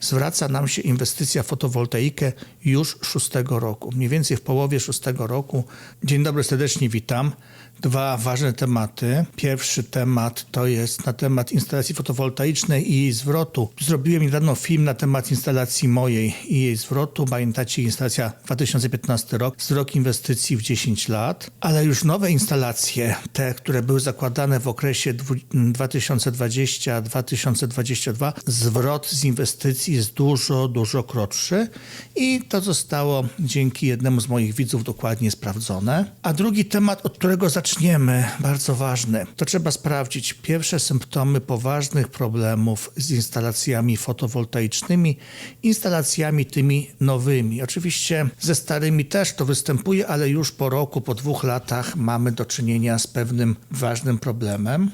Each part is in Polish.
zwraca nam się inwestycja w fotowoltaikę już szóstego roku. Mniej więcej w połowie szóstego roku. Dzień dobry, serdecznie witam. Dwa ważne tematy. Pierwszy temat to jest na temat instalacji fotowoltaicznej i jej zwrotu. Zrobiłem niedawno film na temat instalacji mojej i jej zwrotu. Pamiętacie, instalacja 2015 rok, zwrot inwestycji w 10 lat, ale już nowe instalacje, te, które były zakładane w okresie 2020-2022, zwrot z inwestycji jest dużo, dużo krótszy i to zostało dzięki jednemu z moich widzów dokładnie sprawdzone. A drugi temat, od którego zaczniemy, bardzo ważny, to trzeba sprawdzić pierwsze symptomy poważnych problemów z instalacjami fotowoltaicznymi, instalacjami tymi nowymi. Oczywiście ze starymi też to występuje, ale już po roku, po dwóch latach mamy do czynienia z pewnym ważnym problemem.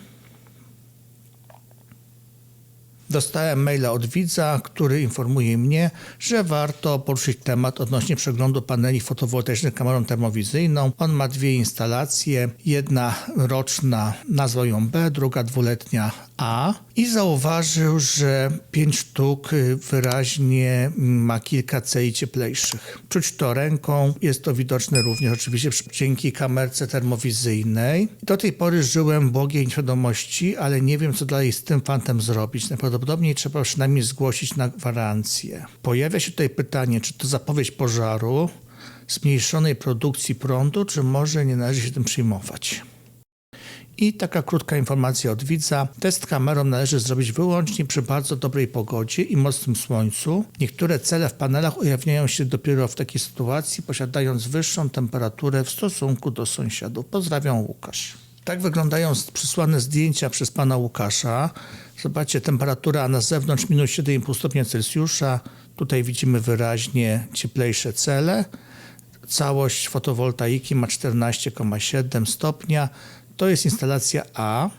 Dostałem maila od widza, który informuje mnie, że warto poruszyć temat odnośnie przeglądu paneli fotowoltaicznych kamerą termowizyjną. On ma dwie instalacje, jedna roczna, nazwał ją B, druga dwuletnia A i zauważył, że pięć sztuk wyraźnie ma kilka celi cieplejszych. Czuć to ręką, jest to widoczne również oczywiście dzięki kamerce termowizyjnej. Do tej pory żyłem błogiej świadomości, ale nie wiem co dalej z tym fantem zrobić. Najprawdopodobniej trzeba przynajmniej zgłosić na gwarancję. Pojawia się tutaj pytanie, czy to zapowiedź pożaru, zmniejszonej produkcji prądu, czy może nie należy się tym przejmować. I taka krótka informacja od widza. Test kamerą należy zrobić wyłącznie przy bardzo dobrej pogodzie i mocnym słońcu. Niektóre cele w panelach ujawniają się dopiero w takiej sytuacji, posiadając wyższą temperaturę w stosunku do sąsiadów. Pozdrawiam Łukasz. Tak wyglądają przysłane zdjęcia przez pana Łukasza. Zobaczcie, temperatura na zewnątrz minus 7,5 stopnia Celsjusza. Tutaj widzimy wyraźnie cieplejsze cele. Całość fotowoltaiki ma 14,7 stopnia. To jest instalacja A.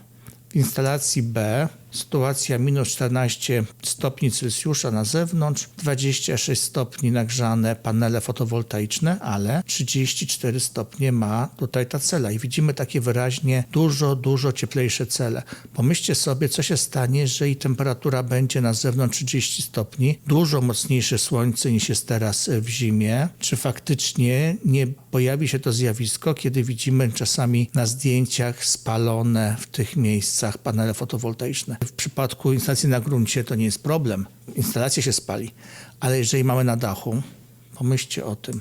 W instalacji B sytuacja minus 14 stopni Celsjusza na zewnątrz, 26 stopni nagrzane panele fotowoltaiczne, ale 34 stopnie ma tutaj ta cela i widzimy takie wyraźnie dużo, dużo cieplejsze cele. Pomyślcie sobie, co się stanie, jeżeli temperatura będzie na zewnątrz 30 stopni, dużo mocniejsze słońce niż jest teraz w zimie. Czy faktycznie nie pojawi się to zjawisko, kiedy widzimy czasami na zdjęciach spalone w tych miejscach panele fotowoltaiczne? W przypadku instalacji na gruncie to nie jest problem. Instalacja się spali, ale jeżeli mamy na dachu, pomyślcie o tym.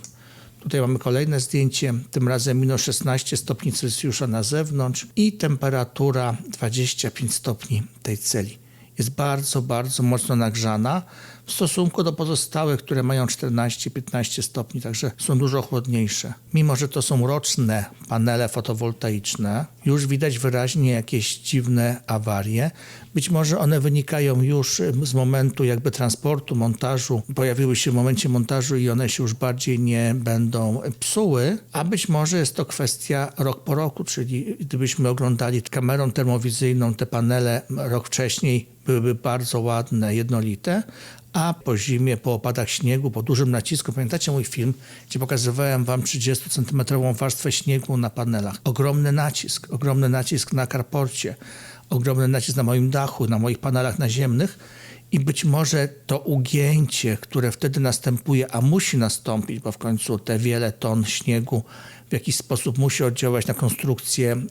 Tutaj mamy kolejne zdjęcie, tym razem minus 16 stopni Celsjusza na zewnątrz i temperatura 25 stopni tej celi. Jest bardzo, bardzo mocno nagrzana w stosunku do pozostałych, które mają 14-15 stopni, także są dużo chłodniejsze. Mimo, że to są roczne panele fotowoltaiczne, już widać wyraźnie jakieś dziwne awarie. Być może one wynikają już z momentu jakby transportu, montażu, pojawiły się w momencie montażu i one się już bardziej nie będą psuły, a być może jest to kwestia rok po roku, czyli gdybyśmy oglądali kamerą termowizyjną te panele rok wcześniej, byłyby bardzo ładne, jednolite, a po zimie, po opadach śniegu, po dużym nacisku, pamiętacie mój film, gdzie pokazywałem wam 30 cm warstwę śniegu na panelach. Ogromny nacisk, ogromny nacisk na karporcie, ogromny nacisk na moim dachu, na moich panelach naziemnych i być może to ugięcie, które wtedy następuje, a musi nastąpić, bo w końcu te wiele ton śniegu w jakiś sposób musi oddziaływać na konstrukcję,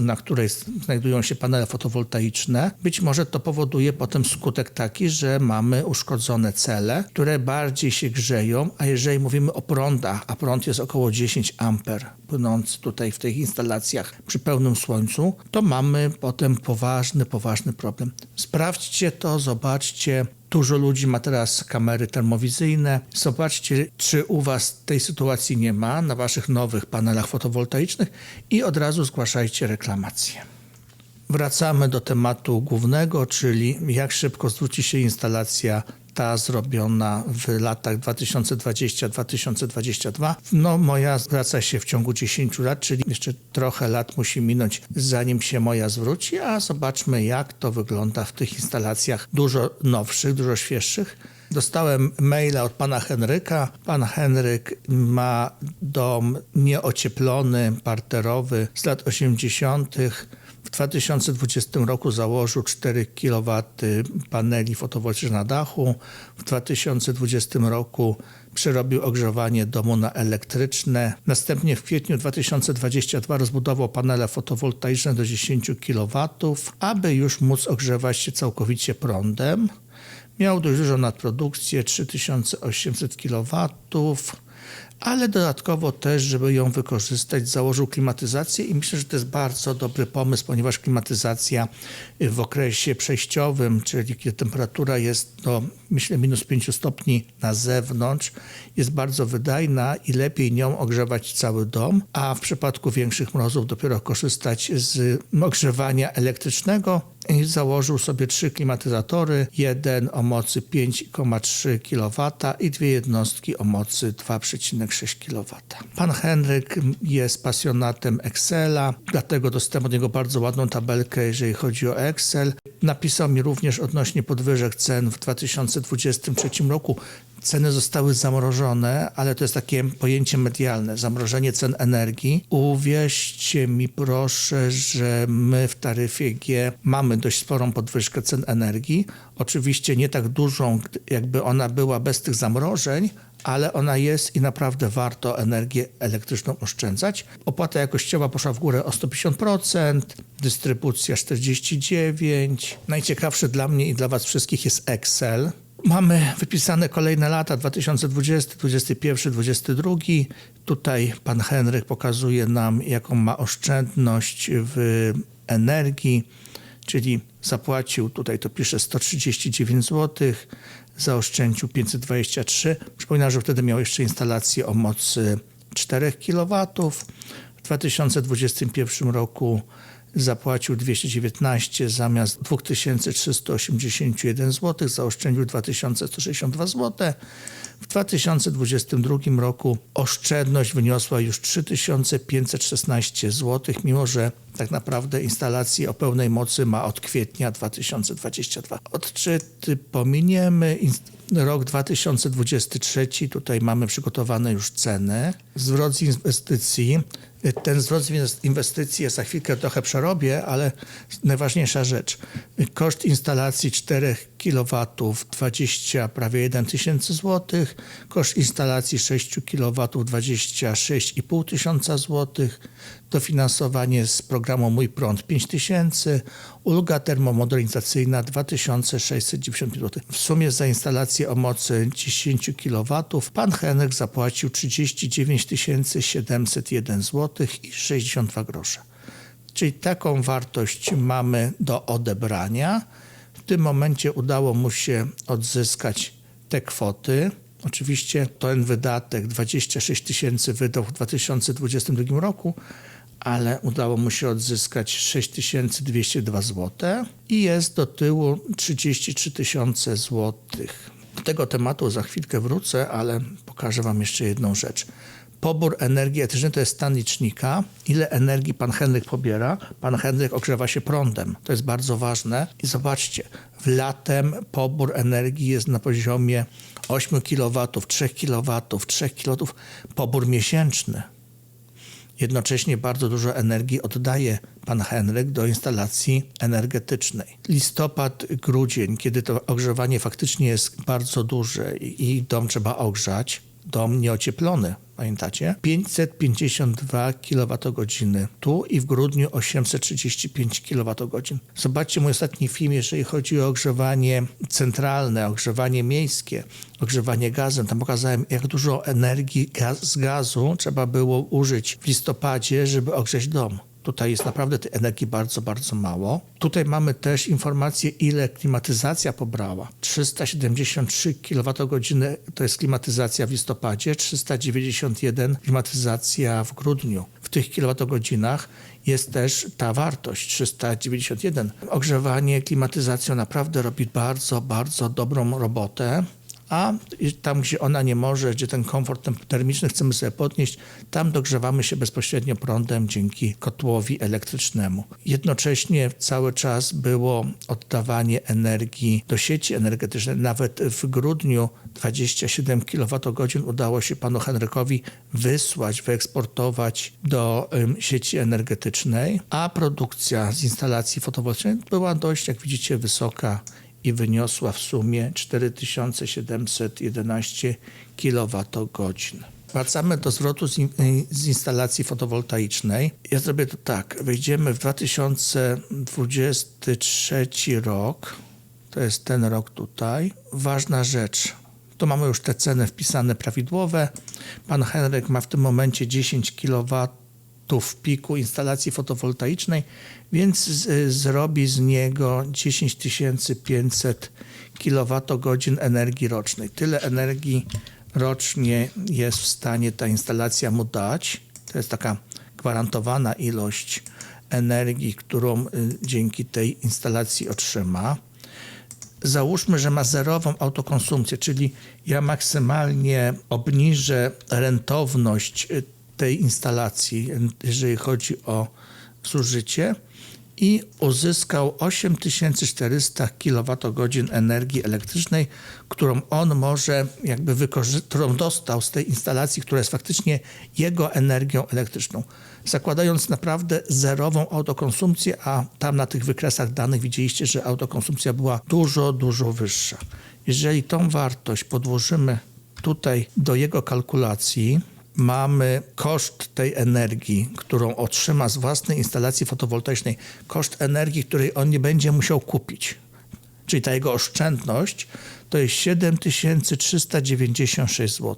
na której znajdują się panele fotowoltaiczne. Być może to powoduje potem skutek taki, że mamy uszkodzone cele, które bardziej się grzeją, a jeżeli mówimy o prądach, a prąd jest około 10 amper płynący tutaj w tych instalacjach przy pełnym słońcu, to mamy potem poważny, poważny problem. Sprawdźcie to, zobaczcie, Dużo ludzi ma teraz kamery termowizyjne. Zobaczcie, czy u Was tej sytuacji nie ma na Waszych nowych panelach fotowoltaicznych i od razu zgłaszajcie reklamację. Wracamy do tematu głównego, czyli jak szybko zwróci się instalacja ta zrobiona w latach 2020-2022. No moja zwraca się w ciągu 10 lat, czyli jeszcze trochę lat musi minąć zanim się moja zwróci, a zobaczmy jak to wygląda w tych instalacjach dużo nowszych, dużo świeższych. Dostałem maila od pana Henryka. Pan Henryk ma dom nieocieplony, parterowy z lat 80 W 2020 roku założył 4 kW paneli fotowoltaicznych na dachu. W 2020 roku przerobił ogrzewanie domu na elektryczne. Następnie w kwietniu 2022 rozbudował panele fotowoltaiczne do 10 kW, aby już móc ogrzewać się całkowicie prądem. Miał dość dużą nadprodukcję 3800 kW, ale dodatkowo też, żeby ją wykorzystać, założył klimatyzację i myślę, że to jest bardzo dobry pomysł, ponieważ klimatyzacja w okresie przejściowym, czyli kiedy temperatura jest, no, myślę, minus 5 stopni na zewnątrz, jest bardzo wydajna i lepiej nią ogrzewać cały dom, a w przypadku większych mrozów dopiero korzystać z ogrzewania elektrycznego i założył sobie trzy klimatyzatory, jeden o mocy 5,3 kW i dwie jednostki o mocy 2,6 kW. Pan Henryk jest pasjonatem Excela, dlatego dostałem od niego bardzo ładną tabelkę, jeżeli chodzi o Excel. Napisał mi również odnośnie podwyżek cen w 2023 roku. Ceny zostały zamrożone, ale to jest takie pojęcie medialne, zamrożenie cen energii. Uwierzcie mi proszę, że my w taryfie G mamy dość sporą podwyżkę cen energii. Oczywiście nie tak dużą, jakby ona była bez tych zamrożeń, ale ona jest i naprawdę warto energię elektryczną oszczędzać. Opłata jakościowa poszła w górę o 150%, dystrybucja 49%. Najciekawsze dla mnie i dla Was wszystkich jest Excel. Mamy wypisane kolejne lata 2020, 2021, 2022. Tutaj pan Henryk pokazuje nam, jaką ma oszczędność w energii, czyli zapłacił, tutaj to pisze 139 zł, zaoszczędził 523. Przypominam, że wtedy miał jeszcze instalację o mocy 4 kW. W 2021 roku zapłacił 219 zamiast 2381 zł, zaoszczędził 2162 zł. W 2022 roku oszczędność wyniosła już 3516 zł, mimo że tak naprawdę instalację o pełnej mocy ma od kwietnia 2022. Odczyty pominiemy. Rok 2023, tutaj mamy przygotowane już ceny. Zwrot z inwestycji. Ten zwrot z inwestycji ja za chwilkę trochę przerobię, ale najważniejsza rzecz. Koszt instalacji 4 kW 20 prawie 1 tysięcy. Koszt instalacji 6 kW 26,5 tysiąca złotych. Dofinansowanie z programu Mój Prąd 5 tysięcy. Ulga termomodernizacyjna 2695 zł. W sumie za instalację o mocy 10 kW pan Henryk zapłacił 39 701 zł i 62 grosze. Czyli taką wartość mamy do odebrania. W tym momencie udało mu się odzyskać te kwoty. Oczywiście ten wydatek 26 tysięcy wydał w 2022 roku, ale udało mu się odzyskać 6202 zł i jest do tyłu 33 tysiące złotych. Do tego tematu za chwilkę wrócę, ale pokażę Wam jeszcze jedną rzecz. Pobór energii elektrycznej to jest stan licznika. Ile energii pan Henryk pobiera? Pan Henryk ogrzewa się prądem. To jest bardzo ważne. I zobaczcie, w latem pobór energii jest na poziomie 8 kW, 3 kW, 3 kW. Pobór miesięczny. Jednocześnie bardzo dużo energii oddaje pan Henryk do instalacji energetycznej. Listopad, grudzień, kiedy to ogrzewanie faktycznie jest bardzo duże i dom trzeba ogrzać, dom nieocieplony, pamiętacie? 552 kWh tu i w grudniu 835 kWh. Zobaczcie mój ostatni film, jeżeli chodzi o ogrzewanie centralne, ogrzewanie miejskie, ogrzewanie gazem. Tam pokazałem, jak dużo energii gaz, z gazu trzeba było użyć w listopadzie, żeby ogrzeć dom. Tutaj jest naprawdę tej energii bardzo, bardzo mało. Tutaj mamy też informację, ile klimatyzacja pobrała. 373 kWh to jest klimatyzacja w listopadzie, 391 klimatyzacja w grudniu. W tych kilowatogodzinach jest też ta wartość 391. Ogrzewanie klimatyzacją naprawdę robi bardzo, bardzo dobrą robotę a tam, gdzie ona nie może, gdzie ten komfort termiczny chcemy sobie podnieść, tam dogrzewamy się bezpośrednio prądem dzięki kotłowi elektrycznemu. Jednocześnie cały czas było oddawanie energii do sieci energetycznej. Nawet w grudniu 27 kWh udało się panu Henrykowi wysłać, wyeksportować do sieci energetycznej, a produkcja z instalacji fotowoltaicznej była dość, jak widzicie, wysoka i wyniosła w sumie 4711 kWh. Wracamy do zwrotu z, in, z instalacji fotowoltaicznej. Ja zrobię to tak. Wejdziemy w 2023 rok. To jest ten rok tutaj. Ważna rzecz. Tu mamy już te ceny wpisane prawidłowe. Pan Henryk ma w tym momencie 10 kW w piku instalacji fotowoltaicznej, więc z, zrobi z niego 10 500 kWh energii rocznej. Tyle energii rocznie jest w stanie ta instalacja mu dać. To jest taka gwarantowana ilość energii, którą y, dzięki tej instalacji otrzyma. Załóżmy, że ma zerową autokonsumpcję, czyli ja maksymalnie obniżę rentowność y, tej instalacji, jeżeli chodzi o zużycie i uzyskał 8400 kWh energii elektrycznej, którą on może jakby wykorzystać, którą dostał z tej instalacji, która jest faktycznie jego energią elektryczną. Zakładając naprawdę zerową autokonsumpcję, a tam na tych wykresach danych widzieliście, że autokonsumpcja była dużo, dużo wyższa. Jeżeli tą wartość podłożymy tutaj do jego kalkulacji, mamy koszt tej energii, którą otrzyma z własnej instalacji fotowoltaicznej, koszt energii, której on nie będzie musiał kupić. Czyli ta jego oszczędność to jest 7396 zł.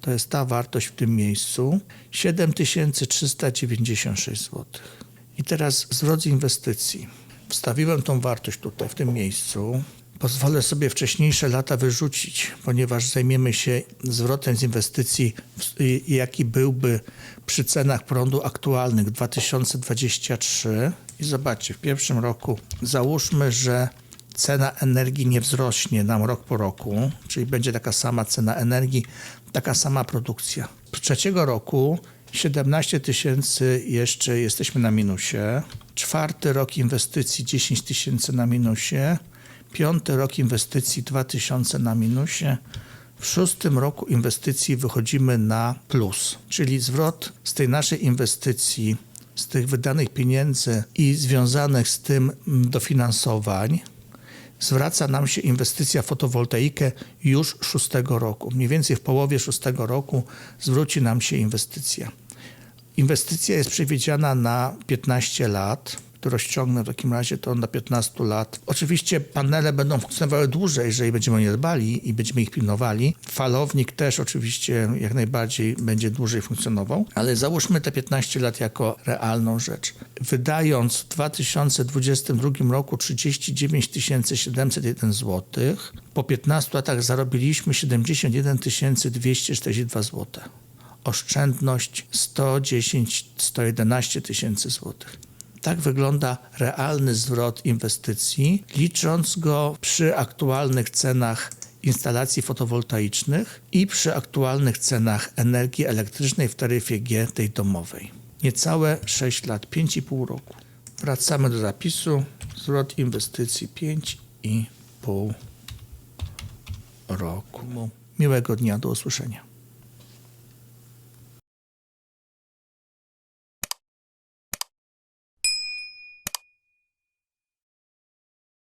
To jest ta wartość w tym miejscu. 7396 zł. I teraz zwrot z inwestycji. Wstawiłem tą wartość tutaj, w tym miejscu. Pozwolę sobie wcześniejsze lata wyrzucić, ponieważ zajmiemy się zwrotem z inwestycji, jaki byłby przy cenach prądu aktualnych 2023. I zobaczcie, w pierwszym roku załóżmy, że cena energii nie wzrośnie nam rok po roku, czyli będzie taka sama cena energii, taka sama produkcja. Z trzeciego roku 17 tysięcy jeszcze jesteśmy na minusie. Czwarty rok inwestycji 10 tysięcy na minusie. Piąty rok inwestycji 2000 na minusie. W szóstym roku inwestycji wychodzimy na plus, czyli zwrot z tej naszej inwestycji, z tych wydanych pieniędzy i związanych z tym dofinansowań, zwraca nam się inwestycja w fotowoltaikę już szóstego roku. Mniej więcej w połowie szóstego roku zwróci nam się inwestycja. Inwestycja jest przewidziana na 15 lat rozciągnę w takim razie to na 15 lat. Oczywiście panele będą funkcjonowały dłużej, jeżeli będziemy o nie dbali i będziemy ich pilnowali. Falownik też oczywiście jak najbardziej będzie dłużej funkcjonował, ale załóżmy te 15 lat jako realną rzecz. Wydając w 2022 roku 39 701 zł, po 15 latach zarobiliśmy 71 242 zł. Oszczędność 110-111 tysięcy złotych. Tak wygląda realny zwrot inwestycji, licząc go przy aktualnych cenach instalacji fotowoltaicznych i przy aktualnych cenach energii elektrycznej w taryfie G tej domowej. Niecałe 6 lat, 5,5 roku. Wracamy do zapisu. Zwrot inwestycji 5,5 roku. Miłego dnia, do usłyszenia.